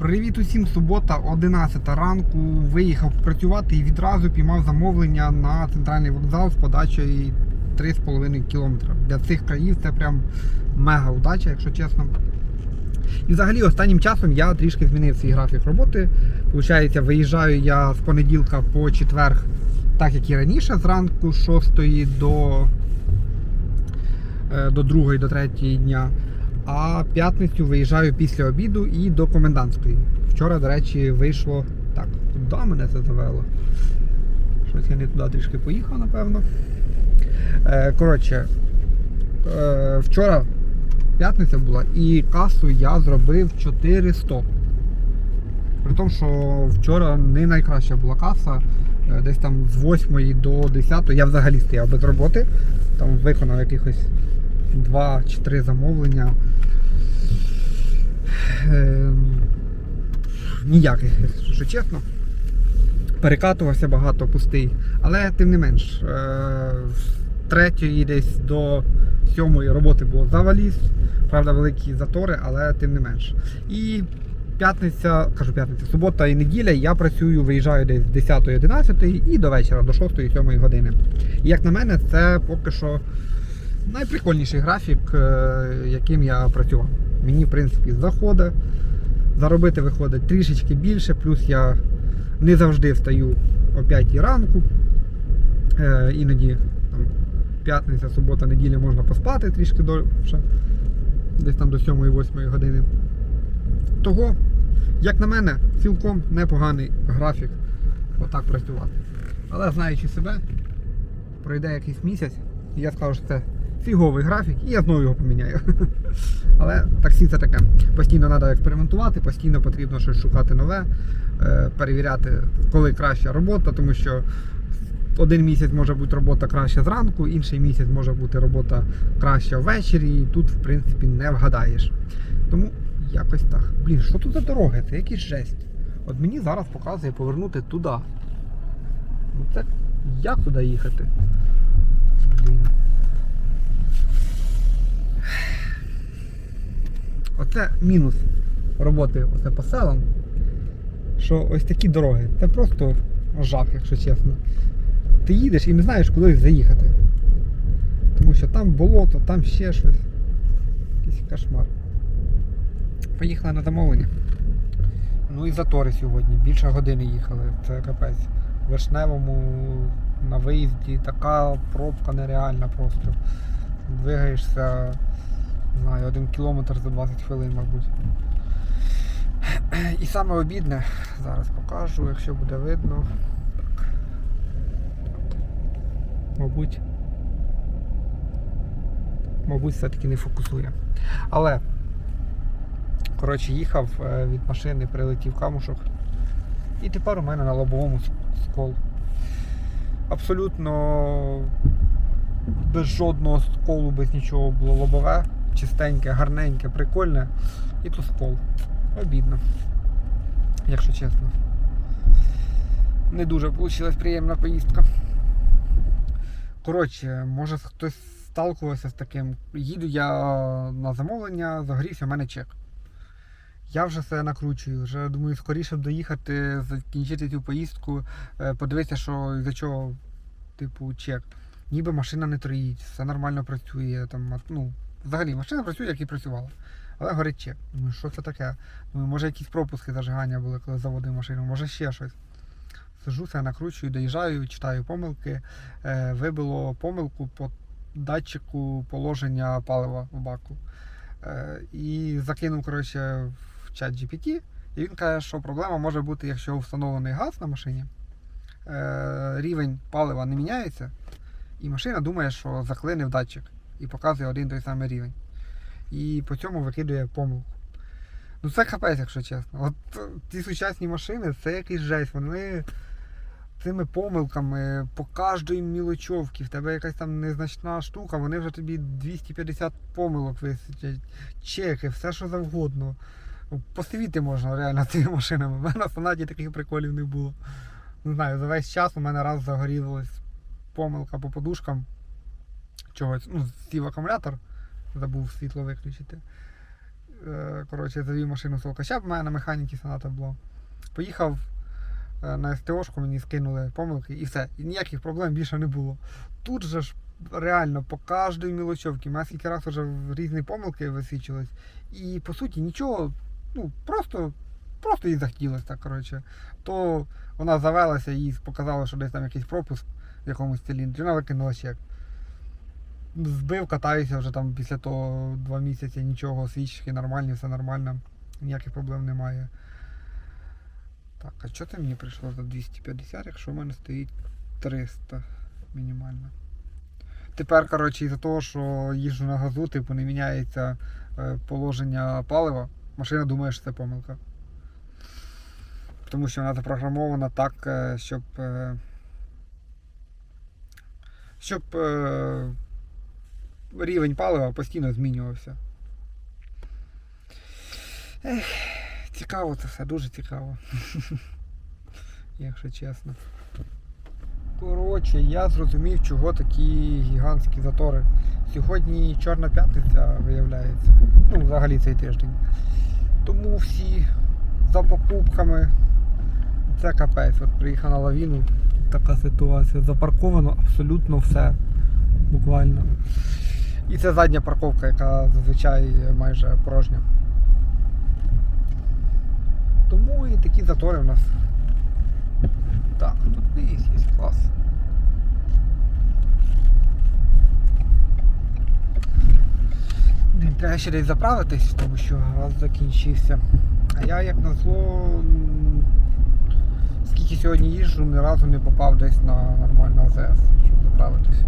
Привіт усім, субота, 11 ранку. Виїхав працювати і відразу піймав замовлення на центральний вокзал з подачею 3,5 км. Для цих країв це прям мега удача, якщо чесно. І взагалі останнім часом я трішки змінив свій графік роботи. Получається, виїжджаю я з понеділка по четверг, так як і раніше, зранку з 6 до, е, до 2 до 3 дня. А п'ятницю виїжджаю після обіду і до комендантської. Вчора, до речі, вийшло. Так, туди мене це завело. Щось я не туди трішки поїхав, напевно. Е, коротше, е, вчора п'ятниця була і касу я зробив 400. При тому, що вчора не найкраща була каса. Е, Десь там з 8 до 10 я взагалі стояв без роботи. Там виконав якихось 2 чи 3 замовлення. Е, ніяких, якщо чесно. Перекатувався багато пустий. Але тим не менш, е, з третьої десь до сьомої роботи було заваліз. Правда, великі затори, але тим не менш. І п'ятниця, кажу п'ятниця, субота і неділя я працюю, виїжджаю десь з 10-11 і до вечора, до 6-7 години. І як на мене, це поки що найприкольніший графік, е, яким я працював. Мені, в принципі, заходить. Заробити виходить трішечки більше, плюс я не завжди встаю о 5 ранку. Е, іноді там, п'ятниця, субота, неділя можна поспати трішки довше, десь там до 7-8 години. Того, як на мене, цілком непоганий графік отак працювати. Але знаючи себе, пройде якийсь місяць, і я скажу, що це фіговий графік, і я знову його поміняю. Але таксі це таке. Постійно треба експериментувати, постійно потрібно щось шукати нове, е, перевіряти, коли краща робота, тому що один місяць може бути робота краща зранку, інший місяць може бути робота краща ввечері, і тут, в принципі, не вгадаєш. Тому якось так. Блін, що тут за дороги? Це якийсь жесть. От мені зараз показує повернути туди. Ну це як туди їхати? Блін. Оце мінус роботи оце по селам. Що ось такі дороги. Це просто жах, якщо чесно. Ти їдеш і не знаєш, куди заїхати. Тому що там болото, там ще щось. Якийсь кошмар. Поїхали на замовлення. Ну і затори сьогодні. Більше години їхали. Це капець. В Вишневому на виїзді така пробка нереальна просто. Двигаєшся, не знаю, один кілометр за 20 хвилин, мабуть. І саме обідне, зараз покажу, якщо буде видно. Так. Мабуть. Мабуть, все-таки не фокусує. Але, коротше, їхав е, від машини, прилетів камушок. І тепер у мене на лобовому скол. Абсолютно без жодного сколу, без нічого було лобове, чистеньке, гарненьке, прикольне. І тут скол. Обідно. Якщо чесно. Не дуже вийшла приємна поїздка. Коротше, може хтось сталкувався з таким. Їду я на замовлення, загорівся в мене чек. Я вже все накручую, вже думаю, скоріше б доїхати, закінчити цю поїздку, е, подивитися, що за чого, типу, чек. Ніби машина не троїть, все нормально працює. Там, ну, взагалі машина працює, як і працювала. Але горить. Думаю, що це таке? Думаю, може якісь пропуски зажигання були, коли заводив машину, може ще щось. Сижу, все накручую, доїжджаю, читаю помилки. Е, вибило помилку по датчику положення палива в баку. Е, і закинув коротше, в чат GPT, і він каже, що проблема може бути, якщо встановлений газ на машині, е, рівень палива не міняється, і машина думає, що заклинив датчик і показує один той самий рівень. І по цьому викидує помилку. Ну це капець, якщо чесно. От е, ці сучасні машини це якийсь жесть. Вони цими помилками по кожної мілочовки, в тебе якась там незначна штука, вони вже тобі 250 помилок висвітять, чеки, все що завгодно. Ну, Посивіти можна реально цими машинами. У мене на сонаті таких приколів не було. Не знаю, за весь час у мене раз загорілась помилка по подушкам чогось. Ну, сів акумулятор, забув світло виключити. Е, Коротше, завів машину з алкача, в мене на механіки соната було. Поїхав е, на СТОшку, мені скинули помилки і все. І ніяких проблем більше не було. Тут же ж реально по кожній мілочовці, мене скільки раз вже різні помилки висвічились. І по суті нічого, ну просто, просто їй захотілося так, коротше. То вона завелася і показала, що десь там якийсь пропуск в якомусь циліндрі. Вона викинула чек. Збив, катаюся вже там після того два місяці, нічого, свічки нормальні, все нормально, ніяких проблем немає. Так, а що це мені прийшло за 250, якщо в мене стоїть 300 мінімально. Тепер, коротше, із-за того, що їжджу на газу, типу не міняється е, положення палива, машина думає, що це помилка. Тому що вона запрограмована так, е, щоб. е, щоб рівень палива постійно змінювався. Ех, цікаво це все, дуже цікаво. Якщо чесно. Коротше, я зрозумів, чого такі гігантські затори. Сьогодні Чорна п'ятниця виявляється. Ну, взагалі цей тиждень. Тому всі за покупками. Це капець. От приїхав на лавіну. Така ситуація. Запарковано абсолютно все. Буквально. І це задня парковка, яка зазвичай майже порожня. Тому і такі затори в нас. Так, тут є, є клас. Треба ще десь заправитись, тому що газ закінчився. А я як назло, скільки сьогодні їжджу, ні разу не попав десь на нормальну АЗС, щоб заправитись.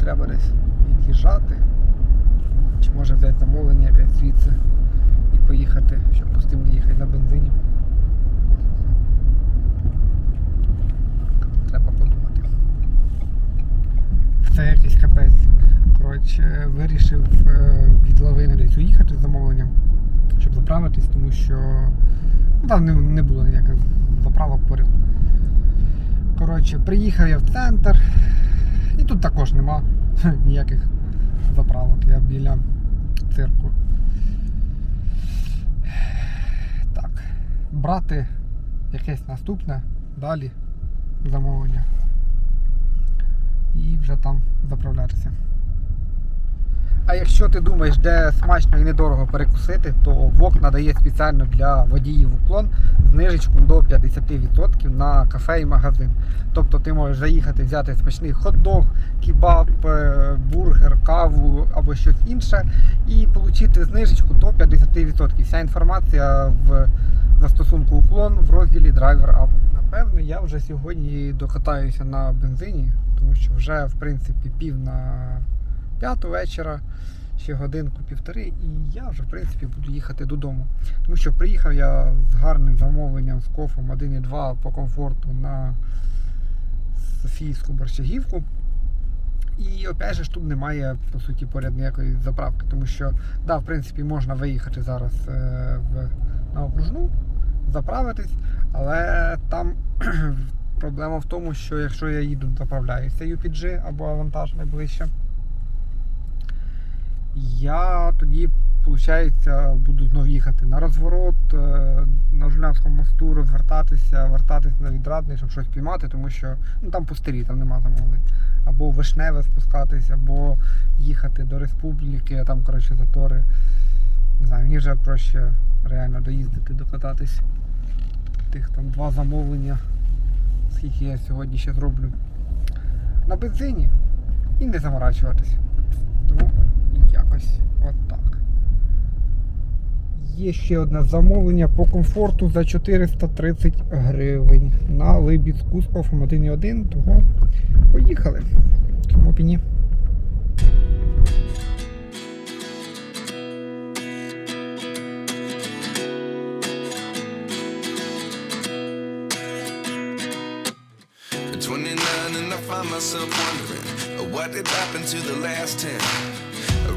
Треба десь від'їжджати. Чи може взяти замовлення якесь звідси і поїхати, щоб пустим не їхати на бензині. Треба подумати. Це якийсь капець. Коротше, вирішив е, від лавини десь уїхати з замовленням, щоб заправитись, тому що ну, там не, не було ніяких заправок поряд. Коротше, приїхав я в центр, і тут також нема ніяких заправок. Я біля цирку. Так, брати якесь наступне далі замовлення. І вже там заправлятися. А якщо ти думаєш, де смачно і недорого перекусити, то ВОК надає спеціально для водіїв уклон знижечку до 50% на кафе і магазин. Тобто ти можеш заїхати, взяти смачний хот-дог, кебаб, е, бургер, каву або щось інше і отримати знижечку до 50%. Вся інформація в застосунку уклон в розділі Driver Up. Напевно, я вже сьогодні докатаюся на бензині, тому що вже в принципі пів на п'яту вечора, ще годинку-півтори, і я вже в принципі буду їхати додому. Тому що приїхав я з гарним замовленням з кофом 1,2 по комфорту на Софійську борщагівку. І опять же тут немає по суті поряд ніякої заправки, тому що да, в принципі можна виїхати зараз е, в, на окружну, заправитись, але там проблема в тому, що якщо я їду, заправляюся UPG або авантаж найближче, я тоді, виходить, буду знов їхати на розворот, е, на Жулянському мосту розвертатися, вертатися на відрадний, щоб щось піймати, тому що ну, там пустирі, там нема замовлень. Або в Вишневе спускатись, або їхати до республіки, а там, коротше, затори. Не знаю, мені вже проще реально доїздити, докататись. Тих там два замовлення, скільки я сьогодні ще зроблю. На бензині і не заморачуватись. Тому якось отак. Є ще одне замовлення по комфорту за 430 гривень на Либіцку з кофом 1.1, того поїхали. Чому б і ні? At 29 and I find myself wondering uh, what did happen to the last 10.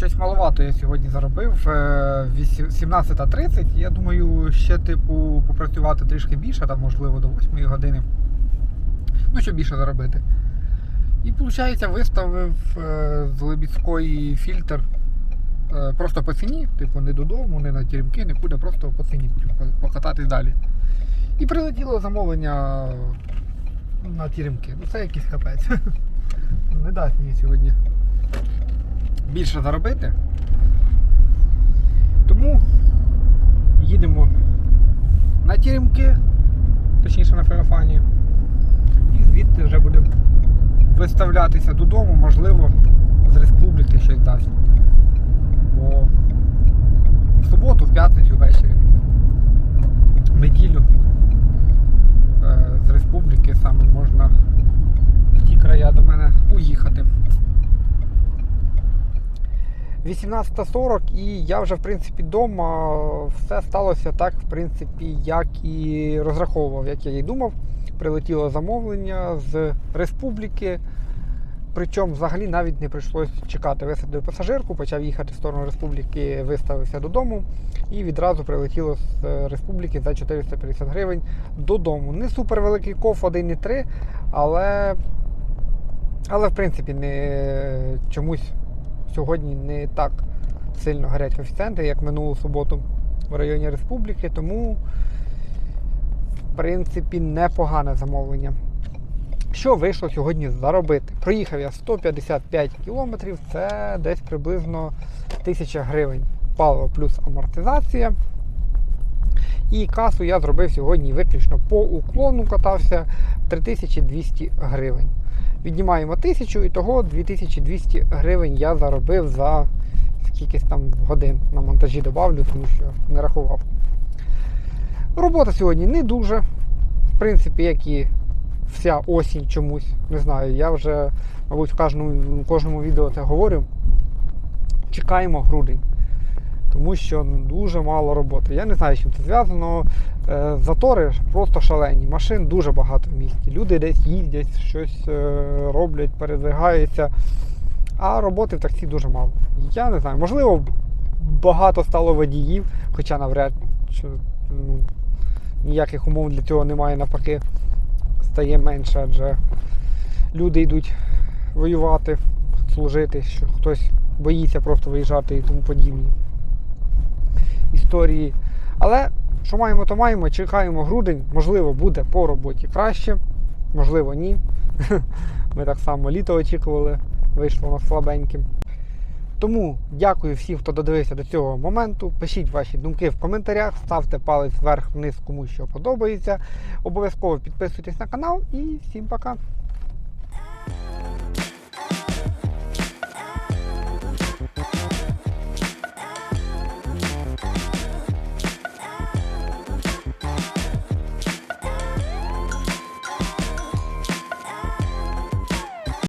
Щось маловато я сьогодні заробив. е, 17.30. Я думаю, ще типу попрацювати трішки більше, там можливо до 8 години. Ну, щоб більше заробити. І виходить, виставив е, з Лебідської фільтр е, просто по ціні, типу не додому, не на тірімки, нікуди, просто по ціні покататись далі. І прилетіло замовлення на тірімки. Ну це якийсь капець. Не дасть мені сьогодні більше заробити. Тому їдемо на тірімки, точніше на Феофанію. І звідти вже будемо виставлятися додому, можливо, з республіки щось дасть. Бо в суботу, в п'ятницю ввечері, в неділю е, з республіки саме можна в ті края до мене уїхати. 18.40 і я вже в принципі вдома. Все сталося так, в принципі, як і розраховував, як я і думав. Прилетіло замовлення з республіки. Причому взагалі навіть не прийшлось чекати. Висадив пасажирку, почав їхати в сторону республіки, виставився додому і відразу прилетіло з республіки за 450 гривень додому. Не супер великий коф 1,3, але, але в принципі не чомусь сьогодні не так сильно горять коефіцієнти, як минулу суботу в районі республіки, тому в принципі непогане замовлення. Що вийшло сьогодні заробити? Проїхав я 155 кілометрів, це десь приблизно 1000 гривень. Паливо плюс амортизація. І касу я зробив сьогодні виключно по уклону катався 3200 гривень. Віднімаємо 1000 і того 2200 гривень я заробив за скількись там годин на монтажі добавлю, тому що не рахував. Робота сьогодні не дуже. В принципі, як і вся осінь чомусь. Не знаю, я вже, мабуть, в кожному, в кожному відео це говорю. Чекаємо грудень. Тому що ну, дуже мало роботи. Я не знаю, з чим це зв'язано. Е, Затори просто шалені. Машин дуже багато в місті. Люди десь їздять, щось е, роблять, передвигаються. А роботи в таксі дуже мало. Я не знаю, можливо, багато стало водіїв, хоча навряд чи ну, ніяких умов для цього немає, навпаки, стає менше, адже люди йдуть воювати, служити, що хтось боїться просто виїжджати і тому подібні історії. Але що маємо, то маємо. Чекаємо грудень. Можливо, буде по роботі краще, можливо, ні. Ми так само літо очікували, вийшло у нас слабеньким. Тому дякую всім, хто додивився до цього моменту. Пишіть ваші думки в коментарях, ставте палець вверх-вниз, кому що подобається. Обов'язково підписуйтесь на канал і всім пока.